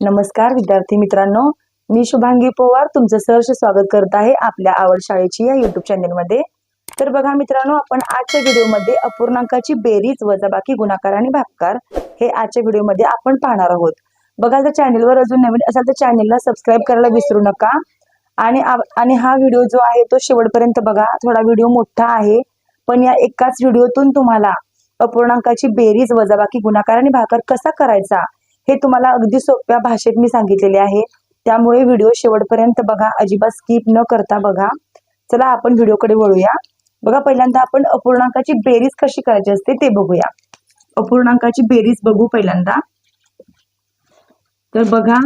नमस्कार विद्यार्थी मित्रांनो. मी शुभांगी पोवार तुमचं सहर्ष स्वागत करत आहे आपल्या आवड शाळेची या युट्यूब चॅनेलमध्ये तर बघा मित्रांनो आपण आजच्या व्हिडिओमध्ये अपूर्णांकाची बेरीज वजाबाकी गुणाकार आणि भागकार हे आजच्या व्हिडिओमध्ये आपण पाहणार आहोत. बघा जर चॅनेलवर अजून नवीन असाल तर चॅनेलला सबस्क्राईब करायला विसरू नका. आणि आणि हा व्हिडिओ जो आहे तो शेवटपर्यंत बघा. थोडा व्हिडिओ मोठा आहे पण या एकाच व्हिडिओतून तुम्हाला अपूर्णांकाची बेरीज वजाबाकी गुणाकार आणि भाकर कसा करायचा हे तुम्हाला अगदी सोप्या भाषेत मी सांगितलेले आहे. त्यामुळे व्हिडिओ शेवटपर्यंत बघा अजिबात स्किप न करता बघा. चला आपण व्हिडिओकडे वळूया. बघा पहिल्यांदा आपण अपूर्णांकाची बेरीज कशी करायची असते ते बघूया. अपूर्णांकाची बेरीज बघू पहिल्यांदा. तर बघा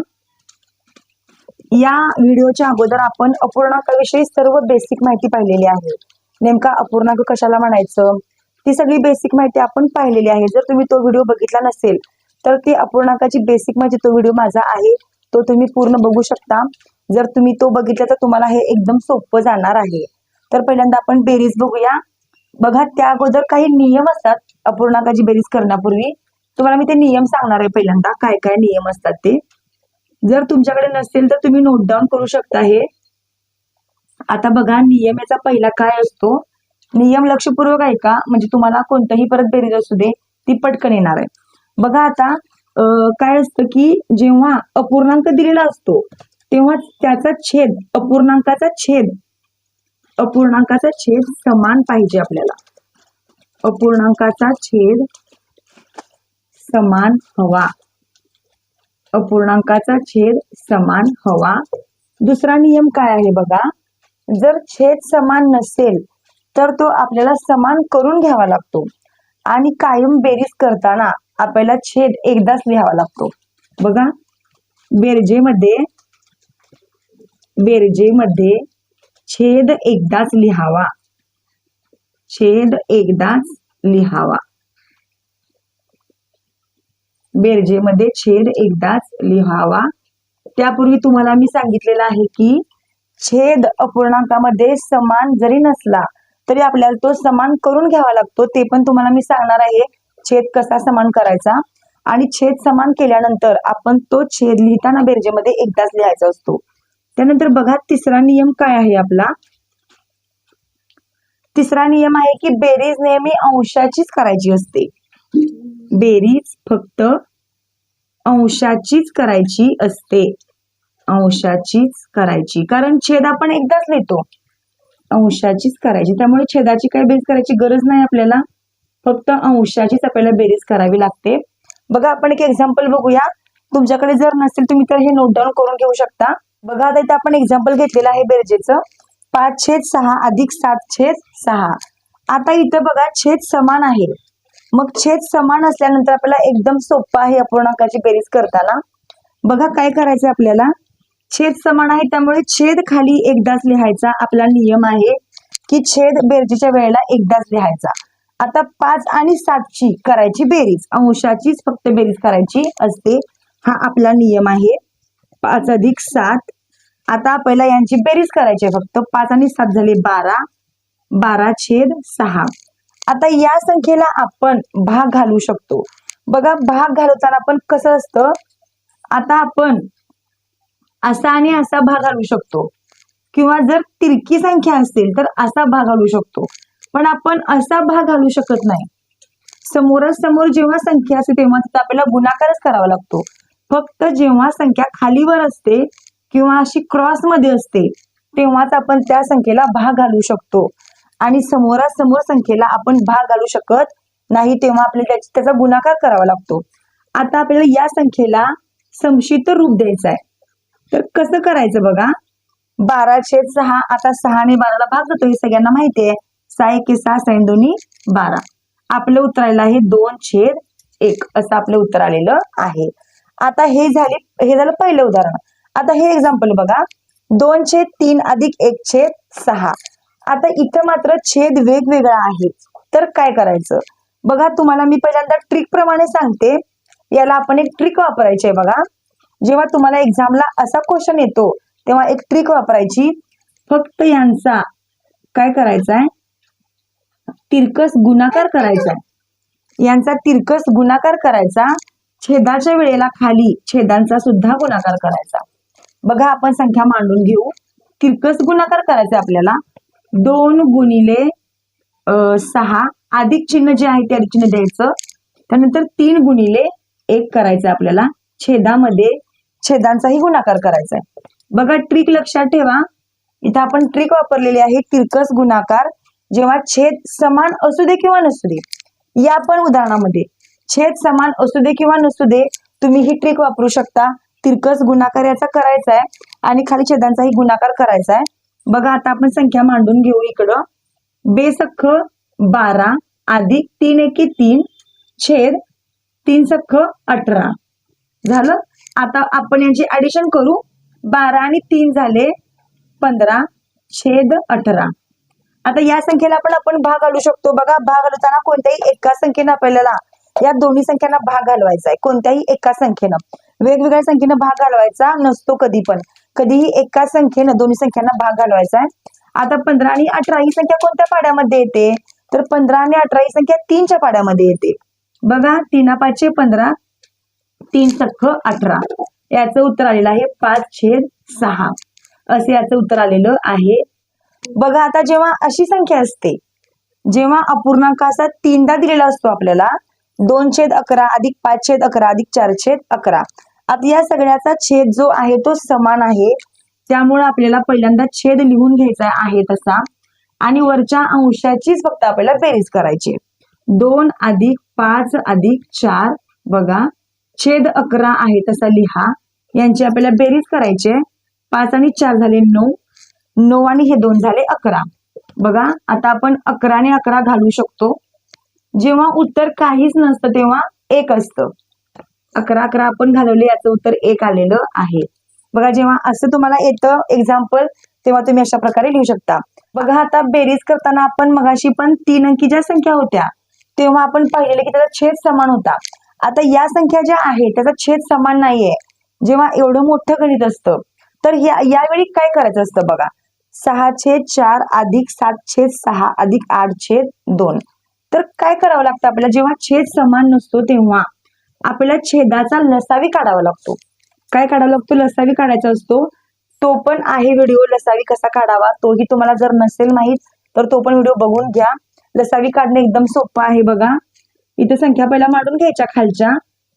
या व्हिडिओच्या अगोदर आपण अपूर्णांकाविषयी सर्व बेसिक माहिती पाहिलेली आहे. नेमका अपूर्णांक कशाला म्हणायचं? ती सगळी बेसिक माहिती आपण पाहिलेली आहे. जर तुम्ही तो व्हिडिओ बघितला नसेल तर ती अपूर्णांकाची बेसिक म्हणजे तो व्हिडिओ माझा आहे तो तुम्ही पूर्ण बघू शकता. जर तुम्ही तो बघितला तर तुम्हाला हे एकदम सोपं जाणार आहे. तर पहिल्यांदा आपण बेरीज बघूया. बघा त्या अगोदर काही नियम असतात अपूर्णांकाची बेरीज करण्यापूर्वी. तुम्हाला मी ते नियम सांगणार आहे पहिल्यांदा काय काय नियम असतात ते. जर तुमच्याकडे नसेल तर तुम्ही नोट डाऊन करू शकता हे. आता बघा नियम याचा पहिला काय असतो? नियम लक्षपूर्वक ऐका म्हणजे तुम्हाला कोणतंही परत बेरीज असू दे ती पटकन येणार आहे. बघा आता काय असतं की जेव्हा अपूर्णांक दिलेला असतो तेव्हा त्याचा छेद अपूर्णांकाचा छेद अपूर्णांकाचा छेद समान पाहिजे आपल्याला. अपूर्णांकाचा छेद समान हवा. अपूर्णांकाचा छेद समान हवा. दुसरा नियम काय आहे बघा? जर छेद समान नसेल तर तो आपल्याला समान करून घ्यावा लागतो. आणि कायम बेरीज करताना आपल्याला छेद एकदाच लिहावा लागतो. बघा. बेरजेमध्ये बेरजेमध्ये छेद एकदाच लिहावा. छेद एकदाच लिहावा. बेरजेमध्ये छेद एकदाच लिहावा. त्यापूर्वी तुम्हाला मी सांगितलेलं आहे की छेद अपूर्णांकामध्ये समान जरी नसला तरी आपल्याला तो समान करून घ्यावा लागतो ते पण तुम्हाला मी सांगणार आहे. छेद कसा समान करायचा? आणि छेद समान केल्यानंतर आपण तो छेद लिहिताना बेरजेमध्ये एकदाच लिहायचा असतो. त्यानंतर बघा तिसरा नियम काय आहे आपला? तिसरा नियम आहे की बेरीज नेहमी अंशाचीच करायची असते. बेरीज फक्त अंशाचीच करायची असते. अंशाचीच करायची. कारण छेद आपण एकदाच लिहितो. अंशाचीच करायची. त्यामुळे छेदाची काही बेरीज करायची गरज नाही आपल्याला. फक्त अंशाचीच आपल्याला बेरीज करावी लागते. बघा आपण एक एक्झाम्पल बघूया. तुमच्याकडे जर नसेल तुम्ही तर हे नोट डाऊन करून घेऊ शकता. बघा आता इथं आपण एक्झाम्पल घेतलेलं आहे बेरजेचं. पाच छेद सहा अधिक सात छेद सहा. आता इथं बघा छेद समान आहे. मग छेद समान असल्यानंतर आपल्याला एकदम सोपं आहे अपूर्णांकाची बेरीज करताना. बघा काय करायचं आपल्याला? छेद समान आहे त्यामुळे छेद खाली एकदाच लिहायचा आपला नियम आहे की छेद बेरजेच्या वेळेला एकदाच लिहायचा. आता पाच आणि सातची करायची बेरीज अंशाचीच फक्त बेरीज करायची असते हा आपला नियम आहे. पाच अधिक सात. आता आपल्याला यांची बेरीज करायची आहे फक्त. पाच आणि सात झाले बारा. बारा छेद सहा. आता या संख्येला आपण भाग घालू शकतो. बघा भाग घालवताना आपण कसं असतं? आता आपण असा आणि असा भाग घालू शकतो. किंवा जर तिरकी संख्या असेल तर असा भाग घालू शकतो. पण आपण असा भाग घालू शकत नाही. समोरासमोर जेव्हा संख्या असते तेव्हा तिथं आपल्याला गुणाकारच करावा लागतो. फक्त जेव्हा संख्या खालीवर असते किंवा अशी क्रॉसमध्ये असते तेव्हाच आपण त्या संख्येला भाग घालू शकतो. आणि समोरासमोर संख्येला आपण भाग घालू शकत नाही तेव्हा आपल्याला त्याचा गुणाकार करावा लागतो. आता आपल्याला या संख्येला संक्षिप्त रूप द्यायचं आहे. तर कसं करायचं बघा? बारा छेद सहा आता सहाने बाराला भाग जातो हे सगळ्यांना माहिती आहे. सहा एक सहा सहा दोन्ही बारा. आपलं उत्तर आलेलं आहे दोन छेद एक असं आपलं उत्तर आलेलं आहे. आता हे झाले हे झालं पहिलं उदाहरण. आता हे एक्झाम्पल बघा. दोन छेद तीन अधिक एक छेद सहा. आता इथं मात्र छेद वेगवेगळा आहे. तर काय करायचं? बघा तुम्हाला मी पहिल्यांदा ट्रिक प्रमाणे सांगते. याला आपण एक ट्रिक वापरायची आहे बघा. जेव्हा तुम्हाला एक्झामला असा क्वेश्चन येतो तेव्हा एक ट्रिक वापरायची. फक्त यांचा. काय करायचा आहे तिरकस गुणाकार करायचा आहे यांचा तिरकस गुणाकार करायचा. छेदाच्या वेळेला खाली छेदांचा सुद्धा गुणाकार करायचा. बघा आपण संख्या मांडून घेऊ. तिरकस गुणाकार करायचा आपल्याला. दोन गुणिले सहा. अधिक चिन्ह जे आहे ते अधिक चिन्ह द्यायचं. त्यानंतर तीन गुणिले एक करायचं आपल्याला. छेदामध्ये छेदांचाही गुणाकार करायचा आहे. बघा ट्रिक लक्षात ठेवा. इथं आपण ट्रिक वापरलेली आहे तिरकस गुणाकार. जेव्हा छेद समान असू दे किंवा नसू दे या पण उदाहरणामध्ये. छेद समान असू दे किंवा नसू दे तुम्ही ही ट्रिक वापरू शकता. तिरकस गुणाकार याचा करायचा आहे आणि खाली छेदांचाही गुणाकार करायचा आहे. बघा आता आपण संख्या मांडून घेऊ इकडं. बेसख बारा अधिक तीन एके तीन छेद तीन सख्ख अठरा. झालं? आता आपण यांची ऍडिशन करू. बारा आणि तीन झाले पंधरा छेद अठरा. आता या संख्येला पण आपण भाग घालू शकतो. बघा भाग घालताना कोणत्याही एका संख्येनं आपल्याला या दोन्ही संख्यांना भाग घालवायचा आहे. कोणत्याही एका संख्येनं. वेगवेगळ्या संख्येनं भाग घालवायचा नसतो कधी पण. कधीही एका संख्येनं दोन्ही संख्यांना भाग घालवायचा आहे. आता पंधरा आणि अठरा ही संख्या कोणत्या पाड्यामध्ये येते? तर पंधरा आणि अठरा ही संख्या तीनच्या पाड्यामध्ये येते. बघा तीना पाचशे पंधरा तीन चक्क अठरा. याचं उत्तर आलेलं आहे पाच छेद सहा. असं याचं उत्तर आलेलं आहे. बघा आता जेव्हा अशी संख्या असते जेव्हा अपूर्णांक असा तीनदा दिलेला असतो आपल्याला दोन छेद अकरा अधिक पाच छेद अकरा अधिक चार छेद अकरा. आता या सगळ्याचा छेद जो आहे तो समान आहे. त्यामुळे आपल्याला पहिल्यांदा छेद लिहून घ्यायचा आहे तसा. आणि वरच्या अंशाचीच फक्त आपल्याला बेरीज करायची दोन अधिक पाच अधिक चार बघा छेद अकरा आहे तसा लिहा. यांची आपल्याला बेरीज करायची आहे. पाच आणि चार झाले नऊ. नऊ आणि हे दोन झाले अकरा. बघा आता आपण अकरा आणि अकरा घालू शकतो. जेव्हा उत्तर काहीच नसतं तेव्हा एक असतं. अकरा अकरा आपण घालवले याचं उत्तर एक आलेलं आहे. बघा जेव्हा असं तुम्हाला येतं एक्झाम्पल तेव्हा तुम्ही अशा प्रकारे लिहू शकता. बघा आता बेरीज करताना आपण मगाशी पण तीन अंकी ज्या संख्या होत्या तेव्हा आपण पाहिलेलं की त्याचा छेद समान होता. आता या संख्या ज्या आहेत त्याचा छेद समान नाहीये. जेव्हा एवढं मोठं गणित असतं तर या यावेळी काय करायचं असतं बघा? सहा छेद चार अधिक सात छेद सहा अधिक आठ छेद दोन. तर काय करावं लागतं आपल्याला? जेव्हा छेद समान नसतो तेव्हा आपल्याला छेदाचा लसावी काढावा लागतो. काय काढावा लागतो? लसावी काढायचा असतो. तो पण आहे व्हिडिओ लसावी कसा काढावा? तोही तुम्हाला जर नसेल माहीत तर तो पण व्हिडिओ बघून घ्या. लसावी काढणे एकदम सोपं आहे बघा. इथे संख्या पहिला मांडून घ्यायच्या खालच्या.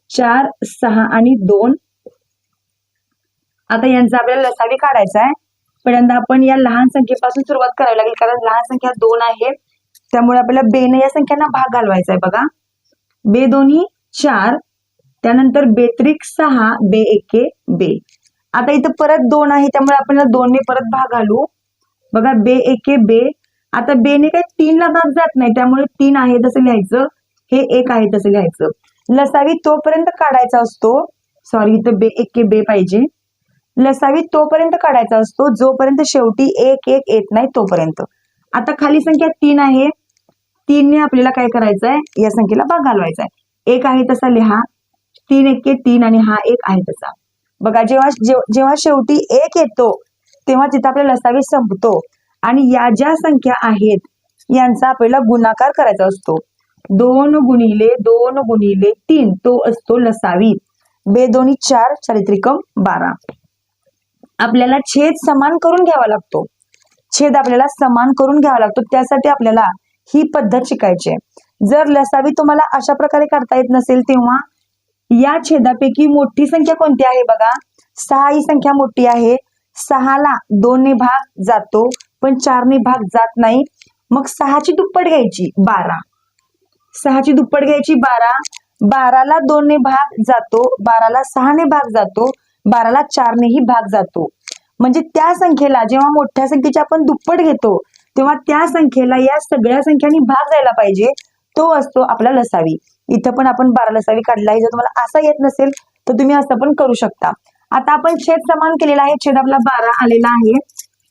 चार सहा आणि दोन. आता यांचा आपल्याला लसावी काढायचा आहे. पहिल्यांदा आपण या लहान संख्येपासून सुरुवात करावी लागेल. कारण लहान संख्या दोन आहे. त्यामुळे आपल्याला बेने या संख्यांना भाग घालवायचा आहे बघा. बे दोन्ही चार. त्यानंतर बेत्रिक सहा. बे एके बे. आता इथं परत दोन आहे. त्यामुळे आपण दोनने परत भाग घालू. बघा बे एके बे. आता बेने काही तीनला भाग जात नाही. त्यामुळे तीन आहे तसं लिहायचं. हे एक आहे तसं लिहायचं. लसावी तोपर्यंत काढायचा असतो सॉरी इथं बे एके बे पाहिजे. लसावी तोपर्यंत काढायचा असतो जोपर्यंत शेवटी एक एक येत नाही तोपर्यंत. आता खाली संख्या तीन आहे. तीनने आपल्याला काय करायचं आहे या संख्येला भाग घालवायचा आहे एक आहे तसा लिहा. तीन एके तीन आणि हा एक आहे तसा. बघा जेव्हा जेव्हा शेवटी एक येतो तेव्हा तिथं आपला लसावी संपतो. आणि या ज्या संख्या आहेत यांचा आपल्याला गुणाकार करायचा असतो. दोन गुणिले दोन गुणिले तीन तो असतो लसावी. बे दोन्ही चार चारित्रिकम बारा. आपल्याला छेद समान करून घ्यावा लागतो. छेद आपल्याला समान करून घ्यावा लागतो. त्यासाठी आपल्याला ही पद्धत शिकायची आहे. जर लसावी तुम्हाला अशा प्रकारे काढता येत नसेल तेव्हा या छेदापैकी मोठी संख्या कोणती आहे बघा? सहा ही संख्या मोठी आहे. सहाला दोनने भाग जातो पण चारने भाग जात नाही. मग सहाची दुप्पट घ्यायची बारा. सहाची दुप्पट घ्यायची बारा. बाराला दोनने भाग जातो. बाराला सहाने भाग जातो. बाराला चारनेही भाग जातो. म्हणजे त्या संख्येला जेव्हा मोठ्या संख्येची आपण दुप्पट घेतो तेव्हा त्या संख्येला या सगळ्या संख्यांनी भाग जायला पाहिजे. तो असतो आपला लसावी. इथं पण आपण बारा लसावी काढला आहे जर तुम्हाला असा येत नसेल तर तुम्ही असं पण करू शकता. आता आपण छेद समान केलेला आहे. छेद आपला बारा आलेला आहे.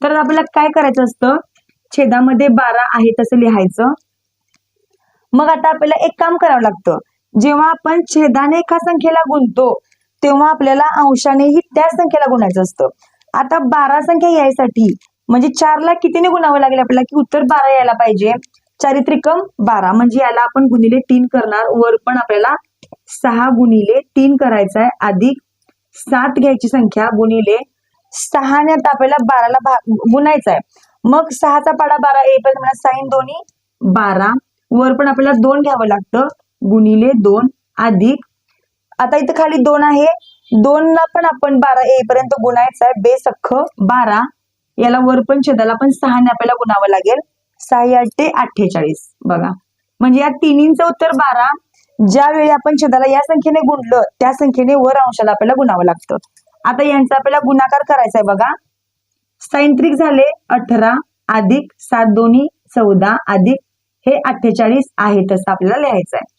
तर आपल्याला काय करायचं असतं? छेदामध्ये बारा आहे तसं लिहायचं. मग आता आपल्याला एक काम करावं लागतं. जेव्हा आपण छेदाने एका संख्येला गुणतो तेव्हा आपल्याला अंशानेही त्या संख्येला गुणायचं असतं. आता बारा संख्या यायसाठी म्हणजे चारला कितीने गुणावं लागेल आपल्याला? की उत्तर बारा यायला पाहिजे. चारित्रिकम बारा म्हणजे याला आपण गुणिले तीन करणार. वर पण आपल्याला सहा गुणिले तीन करायचा आहे अधिक सात घ्यायची संख्या गुणिले सहाने आता आपल्याला बाराला भाग गुणायचा आहे मग सहाचा पाडा बारा येईपर्यंत साईन दोन्ही बारा. वर पण आपल्याला दोन घ्यावं लागतं. गुणिले दोन अधिक. आता इथं खाली दोन आहे. दोन ला पण आपण बारा येईपर्यंत गुणायचं आहे. बेस अख्ख बारा. याला वर पण छेदाला पण सहाने आपल्याला गुणावं लागेल. सहा ते अठ्ठेचाळीस. बघा. म्हणजे या तिन्हींचं उत्तर बारा. ज्या वेळी आपण छेदाला या संख्येने गुणलं त्या संख्येने वर अंशाला आपल्याला गुणावं लागतं. आता यांचा आपल्याला गुणाकार करायचा आहे बघा. सायंत्रिक झाले अठरा अधिक सात दोन्ही चौदा अधिक हे अठ्ठेचाळीस आहे तसं आपल्याला लिहायचं आहे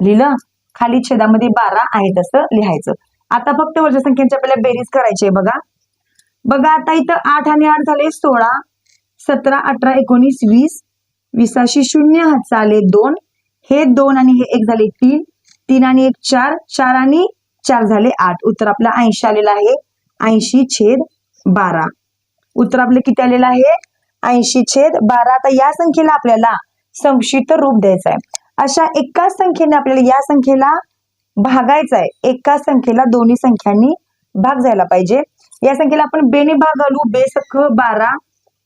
लिहिलं? खाली छेदामध्ये बारा आहे तसं लिहायचं. आता फक्त वरच्या संख्यांची आपल्याला बेरीज करायची आहे बघा. बघा आता इथं आठ आणि आठ झाले सोळा सतरा अठरा एकोणीस वीस विसाशी शून्य झाले दोन. हे दोन आणि हे एक झाले तीन. तीन आणि एक चार. चार आणि चार झाले आठ. उत्तर आपलं ऐंशी आलेलं आहे. ऐंशी छेद बारा. उत्तर आपलं किती आलेलं आहे? ऐंशी छेद बारा आता या संख्येला आपल्याला संक्षिप्त रूप द्यायचं आहे अशा एकाच संख्येने आपल्याला या संख्येला भागायचं आहे एकाच संख्येला दोन्ही संख्यांनी भाग जायला पाहिजे. या संख्येला आपण बेने भाग घालू. बे सख बारा.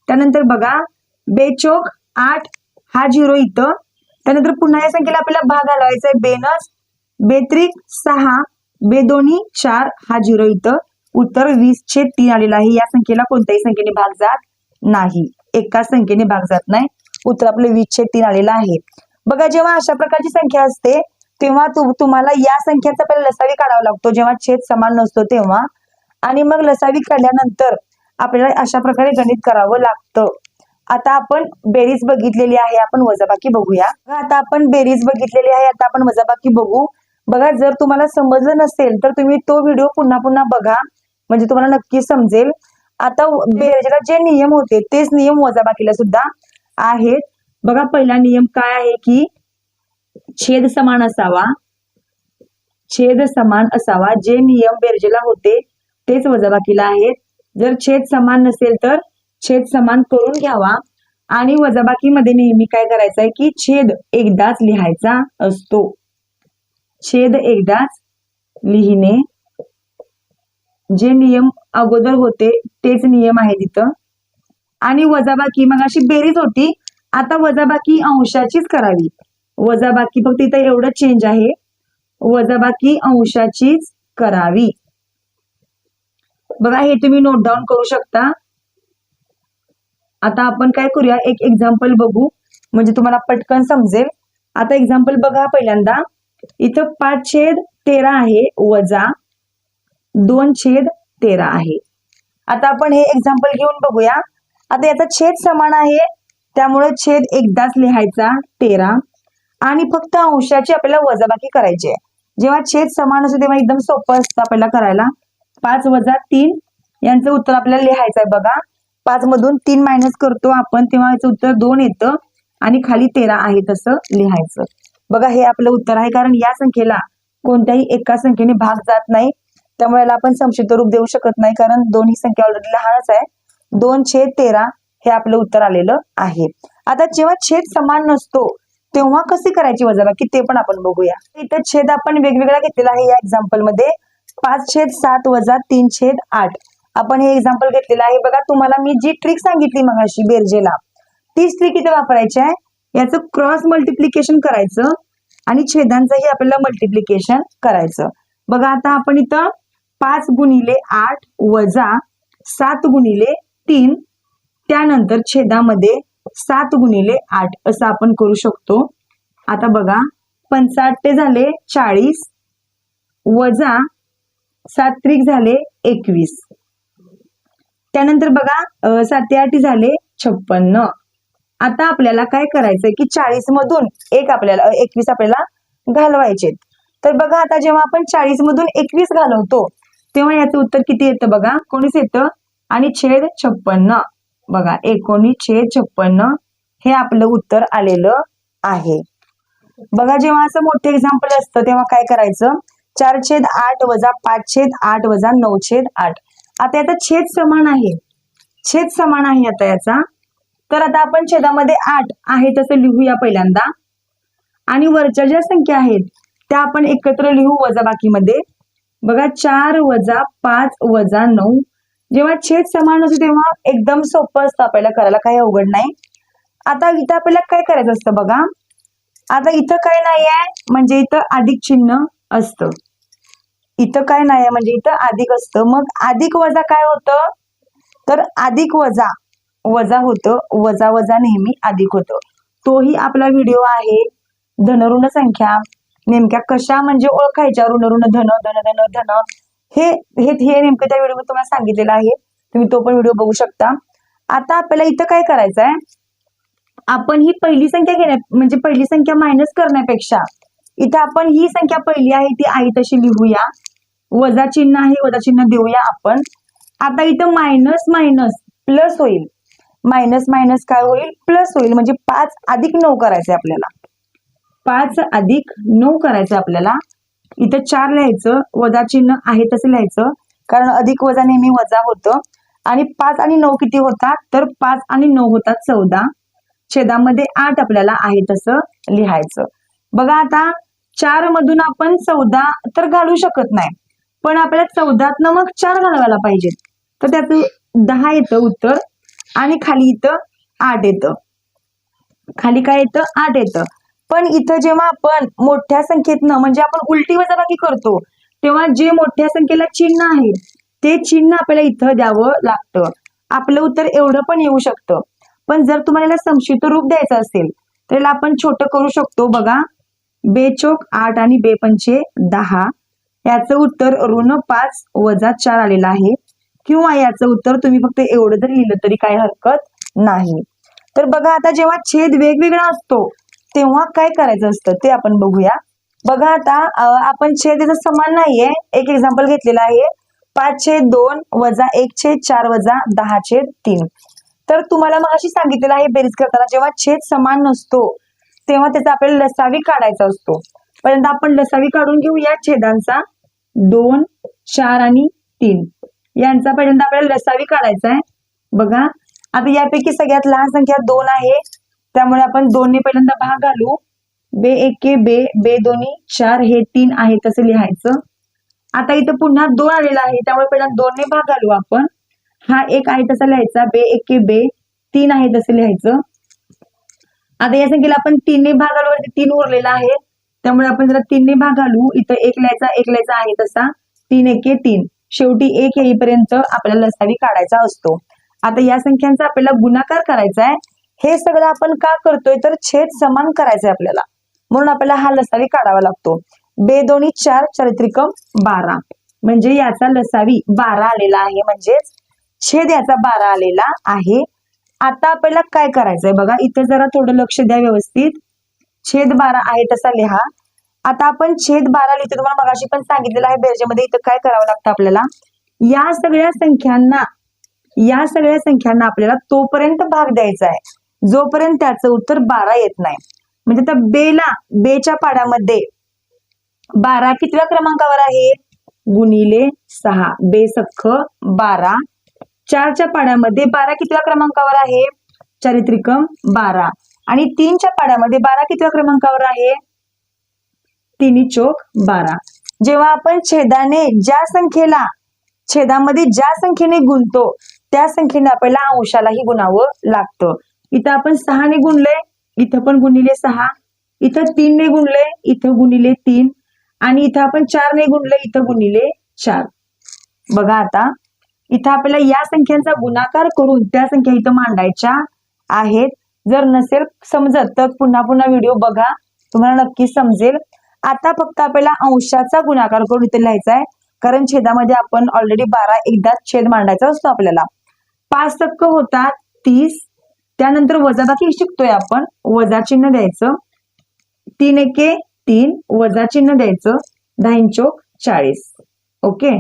त्यानंतर बघा बे चोक आठ हा झिरो इथं. त्यानंतर पुन्हा या संख्येला आपल्याला भाग घालवायचा आहे बेनस बेत्रिक सहा बेदोनी चार हा झिरो इथं. उत्तर वीस छेद तीन आलेला आहे. या संख्येला कोणत्याही संख्येने भाग जात नाही. एकाच संख्येने भाग जात नाही. उत्तर आपलं वीस छे तीन आलेलं आहे. बघा जेव्हा अशा प्रकारची संख्या असते तेव्हा तु, तुम्हाला या संख्याचा पहिला लसावी काढावा लागतो. जेव्हा छेद समान नसतो तेव्हा. आणि मग लसावी काढल्यानंतर आपल्याला अशा प्रकारे गणित करावं लागतं. आता आपण बेरीज बघितलेली आहे. आपण वजाबाकी बघूया. आता आपण बेरीज बघितलेली आहे. आता आपण वजाबाकी बघू. बघा जर तुम्हाला समजलं नसेल तर तुम्ही तो व्हिडिओ पुन्हा पुन्हा बघा. म्हणजे तुम्हाला नक्की समजेल. आता बेरजेला जे नियम होते तेच नियम वजाबाकीला सुद्धा आहेत. बघा पहिला नियम काय आहे की छेद समान असावा. छेद समान असावा. जे नियम बेरजेला होते तेच वजाबाकीला आहेत. जर छेद समान नसेल तर छेद समान करून घ्यावा. आणि वजाबाकीमध्ये नेहमी काय करायचं आहे की छेद एकदाच लिहायचा असतो. छेद एकदाच लिहिणे. जे नियम अगोदर होते तेच नियम आहे तिथं. आणि वजाबाकी मग अशी बेरीज होती. आता वजाबाकी अंशाचीच करावी. वजाबाकी फक्त इथं एवढं चेंज आहे. वजाबाकी अंशाचीच करावी. बघा हे तुम्ही नोट डाऊन करू शकता. आता आपण काय करूया? एक एक्झाम्पल बघू. म्हणजे तुम्हाला पटकन समजेल. आता एक्झाम्पल बघा पहिल्यांदा. इथं पाच छेद तेरा आहे. वजा दोन छेद तेरा आहे. आता आपण हे एक्झाम्पल घेऊन बघूया. आता याचा छेद समान आहे. त्यामुळे छेद एकदाच लिहायचा तेरा. आणि फक्त अंशाची आपल्याला वजाबाकी करायची आहे. जेव्हा छेद समान असतो तेव्हा एकदम सोपं असतं आपल्याला करायला. पाच वजा तीन यांचं उत्तर आपल्याला लिहायचं आहे बघा. पाच मधून तीन मायनस करतो आपण तेव्हा याचं उत्तर दोन येतं. आणि खाली तेरा आहे तसं लिहायचं. बघा हे आपलं उत्तर आहे. कारण या संख्येला कोणत्याही एका संख्येने भाग जात नाही. त्यामुळे याला आपण संक्षिप्त रूप देऊ शकत नाही कारण दोन्ही संख्या ऑलरेडी लहानच आहे. दोन छेद तेरा हे आपलं उत्तर आलेलं आहे. आता जेव्हा छेद समान नसतो तेव्हा कशी करायची वजाबाकी? ते पण आपण बघूया. इथं छेद आपण वेगवेगळा घेतलेला आहे या एक्झाम्पलमध्ये. पाच छेद सात वजा तीन छेद आठ. आपण हे एक्झाम्पल घेतलेलं आहे. बघा तुम्हाला मी जी ट्रिक सांगितली मगाशी बेरजेला तीच ट्रिक इथे वापरायची आहे. याचं क्रॉस मल्टिप्लिकेशन करायचं आणि छेदांचंही आपल्याला मल्टिप्लिकेशन करायचं. बघा आता आपण इथं पाच गुणिले आठ वजा सात गुणिले तीन. त्यानंतर छेदामध्ये सात गुणिले आठ असं आपण करू शकतो. आता बघा पंचाट्टे झाले चाळीस वजा सात्रिक झाले एकवीस. त्यानंतर बघा अं, साते आठ झाले छप्पन्न. आता आपल्याला काय करायचंय की चाळीस मधून एक आपल्याला एकवीस आपल्याला घालवायचे तर बघा आता जेव्हा आपण चाळीस मधून एकवीस घालवतो तेव्हा याचं उत्तर किती येतं बघा? कोणीच येतं? आणि छेद छप्पन्न. बघा एकोणीस छेद छप्पन्न हे आपलं उत्तर आलेलं आहे. बघा जेव्हा असं मोठं एक्झाम्पल असतं तेव्हा काय करायचं? चार छेद आठ वजा पाच छेद आठ वजा नऊ छेद आठ. आता याचा छेद समान आहे. छेद समान आहे आता याचा. तर आता आपण छेदामध्ये आठ आहे तसं लिहूया पहिल्यांदा. आणि वरच्या ज्या संख्या आहेत त्या आपण एकत्र लिहू वजाबाकीमध्ये. बघा चार वजा पाच वजा नऊ. जेव्हा छेद समान असतो तेव्हा एकदम सोपं असतं आपल्याला करायला काही अवघड नाही. आता इथं आपल्याला काय करायचं असतं बघा? आता इथं काय नाही आहे म्हणजे इथं अधिक चिन्ह असतं. इथं काय नाही आहे म्हणजे इथं अधिक असतं. मग अधिक वजा काय होतं? तर अधिक वजा वजा होतं. वजा वजा नेहमी अधिक होतं. तोही आपला व्हिडिओ आहे. धनऋण संख्या. नेमक्या कशा म्हणजे ओळखायच्या ऋण ऋण धन धन धन धन? हे हे नेमकं त्या व्हिडिओ तुम्हाला सांगितलेलं आहे. तुम्ही तो पण व्हिडिओ बघू शकता. आता आपल्याला इथं काय करायचं आहे आपण ही पहिली संख्या घेण्या म्हणजे पहिली संख्या मायनस करण्यापेक्षा इथं आपण ही संख्या पहिली आहे ती आहे तशी लिहूया. वजा चिन्ह आहे वजा चिन्ह देऊया आपण. आता इथं मायनस मायनस प्लस होईल. मायनस मायनस काय होईल? प्लस होईल म्हणजे पाच अधिक नऊ करायचंय आपल्याला. पाच अधिक नऊ करायचं आपल्याला. इथं चार लिहायचं वजा चिन्ह आहे तसं लिहायचं. कारण अधिक वजा नेहमी वजा होतं. आणि पाच आणि नऊ किती होतात? तर पाच आणि नऊ होतात चौदा. छेदामध्ये आठ आपल्याला आहे तसं लिहायचं. बघा आता चार मधून आपण चौदा तर घालू शकत नाही. पण आपल्याला चौदातनं मग चार घालवायला पाहिजेत तर त्याचं दहा येतं उत्तर आणि खाली इथं आठ येतं. खाली काय येतं? आठ येतं. पण इथं जेव्हा आपण मोठ्या संख्येतनं म्हणजे आपण उलटी वजाबाकी करतो तेव्हा जे मोठ्या संख्येला चिन्ह आहे ते चिन्ह आपल्याला इथं द्यावं लागतं. आपलं उत्तर एवढं पण येऊ शकतं. पण जर तुम्हाला याला संक्षिप्त रूप द्यायचं असेल तर याला आपण छोटं करू शकतो बघा. बेचोक आठ आणि बे पंचे दहा. याचं उत्तर ऋण पाच वजा चार आलेलं आहे. किंवा याचं उत्तर तुम्ही फक्त एवढं जरी लिहिलं तरी काही हरकत नाही. तर बघा आता जेव्हा छेद वेगवेगळा असतो तेव्हा काय करायचं असतं ते आपण बघूया. बघा आता आपण छेद याचा समान नाहीये. एक एक्झाम्पल घेतलेला आहे. पाच छेद दोन वजा एक छेद चार वजा दहा छेद तीन. तर तुम्हाला मग अशी सांगितलेलं आहे बेरीज करताना जेव्हा छेद समान नसतो तेव्हा त्याचा आपल्याला लसावी काढायचा असतो. पर्यंत आपण लसावी काढून घेऊ या छेदांचा. दोन चार आणि तीन. यांचा पर्यंत आपल्याला लसावी काढायचा आहे. बघा. आता यापैकी सगळ्यात लहान संख्या दोन आहे. त्यामुळे आपण दोन्ही पहिल्यांदा भाग घालू. बे एके बे बे दोन्ही चार हे तीन आहे तसं लिहायचं. आता इथं पुन्हा दोन आलेला आहे त्यामुळे पहिल्यांदा दोनने भाग घालू आपण. हा एक आहे तसा लिहायचा. बे एके बे तीन आहे तसं लिहायचं. आता या संख्येला आपण तीनने भाग घालू तीन उरलेला आहे. त्यामुळे आपण जरा तीनने भाग घालू. इथं एक लिहायचा एक लिहायचा आहे तसा. तीन एके तीन. शेवटी एक येईपर्यंत आपल्याला लसावी काढायचा असतो. आता या संख्यांचा आपल्याला गुणाकार करायचा आहे. हे सगळं आपण का करतोय? तर छेद समान करायचंय आपल्याला. म्हणून आपल्याला हा लसावी काढावा लागतो. बे दोन्ही चार चारित्रिक बारा. म्हणजे याचा लसावी बारा आलेला आहे. म्हणजेच छेद याचा बारा आलेला आहे. आता आपल्याला काय करायचंय? बघा इथे जरा थोडं लक्ष द्या व्यवस्थित. छेद बारा आहे तसा लिहा. आता आपण छेद बारा लिहितो. तुम्हाला मगाशी पण सांगितलेलं आहे. बेरजेमध्ये इथं काय करावं लागतं आपल्याला? या सगळ्या संख्यांना या सगळ्या संख्यांना आपल्याला तोपर्यंत भाग द्यायचा आहे. जोपर्यंत त्याचं उत्तर बारा येत नाही. म्हणजे आता बेला बेच्या पाड्यामध्ये बारा कितव्या क्रमांकावर आहे? गुणिले सहा. बे सख्ख बारा. चारच्या पाड्यामध्ये बारा कितव्या क्रमांकावर आहे? चारित्रिकम बारा. आणि तीनच्या पाड्यामध्ये बारा कितव्या क्रमांकावर आहे? तिन्ही चोक बारा. जेव्हा आपण छेदाने ज्या संख्येला छेदामध्ये ज्या संख्येने गुणतो त्या संख्येने आपल्याला अंशालाही गुणावं लागतं. इथं आपण सहाने गुणले इथं पण गुणिले सहा. इथं तीनने गुणले इथं गुणिले तीन. आणि इथं आपण चारने गुणले इथं गुणिले चार. बघा आता इथं आपल्याला या संख्यांचा गुणाकार करून त्या संख्या इथं मांडायच्या आहेत. जर नसेल समजत तर पुन्हा पुन्हा व्हिडिओ बघा. तुम्हाला नक्की समजेल. आता फक्त आपल्याला अंशाचा गुणाकार करून इथे लिहायचा आहे कारण छेदामध्ये आपण ऑलरेडी बारा एकदा छेद मांडायचा असतो आपल्याला. पाच टक्क होतात तीस त्यानंतर वजाबाकी शिकतोय आपण. वजा चिन्ह द्यायचं. तीन एके तीन वजा चिन्ह द्यायचं. दहा चोक चाळीस. ओके?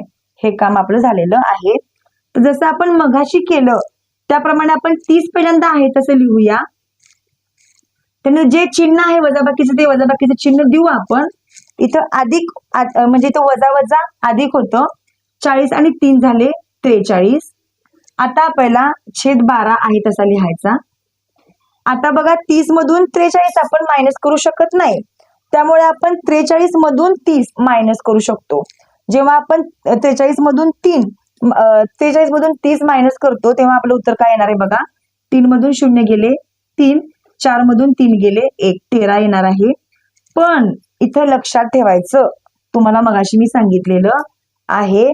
हे काम आपलं झालेलं आहे. तर जसं आपण मघाशी केलं त्याप्रमाणे आपण तीस पर्यंत आहे तसं लिहूया. त्यानं जे चिन्ह आहे वजाबाकीचं ते वजाबाकीचं चिन्ह देऊ आपण. इथं अधिक म्हणजे इथं वजा वजा अधिक होतं. चाळीस आणि तीन झाले त्रेचाळीस. आता आपल्याला छेद बारा आहे तसा लिहायचा. आता बघा तीस मधून त्रेचाळीस आपण मायनस करू शकत नाही. त्यामुळे आपण त्रेचाळीस मधून तीस मायनस करू शकतो. जेव्हा आपण त्रेचाळीस मधून तीन त्रेचाळीस मधून तीस मायनस करतो तेव्हा आपलं उत्तर काय येणार आहे बघा? तीन मधून शून्य गेले तीन चार मधून तीन गेले एक तेरा येणार आहे. पण इथं लक्षात ठेवायचं तुम्हाला मगाशी मी सांगितलेलं आहे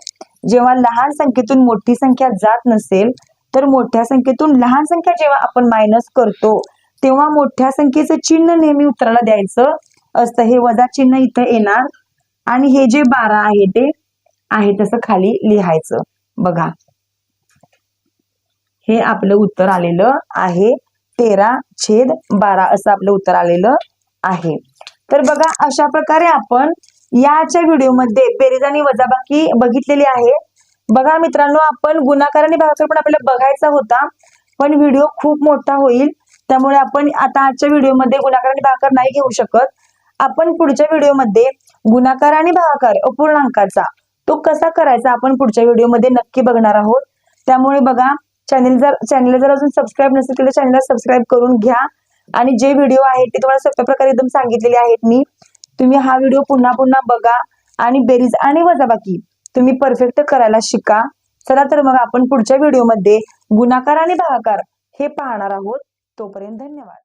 जेव्हा लहान संख्येतून मोठी संख्या जात नसेल तर मोठ्या संख्येतून लहान संख्या जेव्हा आपण मायनस करतो तेव्हा मोठ्या संख्येचं चिन्ह नेहमी उत्तराला द्यायचं असतं. हे वजा चिन्ह इथं येणार आणि हे जे बारा आहे ते आहे तसं खाली लिहायचं. बघा. हे आपलं उत्तर आलेलं आहे. तेरा छेद बारा असं आपलं उत्तर आलेलं आहे. तर बघा अशा प्रकारे आपण याच्या व्हिडिओमध्ये बेरीज आणि वजाबाकी बघितलेली आहे. बघा मित्रांनो आपण गुणाकार आणि भागाकार पण आपल्याला बघायचा होता पण व्हिडिओ खूप मोठा होईल. त्यामुळे आपण आता आजच्या व्हिडिओमध्ये गुणाकार आणि भागाकार नाही घेऊ शकत. आपण पुढच्या व्हिडिओमध्ये गुणाकार आणि भागाकार अपूर्णांकाचा तो कसा करायचा आपण पुढच्या व्हिडिओमध्ये नक्की बघणार आहोत. त्यामुळे बघा चॅनेल जर चॅनलला जर अजून सबस्क्राईब नसेल तर चॅनलला सबस्क्राईब करून घ्या. आणि जे व्हिडिओ आहेत ते तुम्हाला सोप्या प्रकारे एकदम सांगितलेले आहेत मी. तुम्ही हा व्हिडिओ पुन्हा पुन्हा बघा आणि बेरीज आणि वजाबाकी तुम्ही परफेक्ट करायला शिका. चला तर मग आपण पुढच्या व्हिडिओमध्ये गुणाकार आणि भागाकार हे पाहणार आहोत. तोपर्यंत धन्यवाद.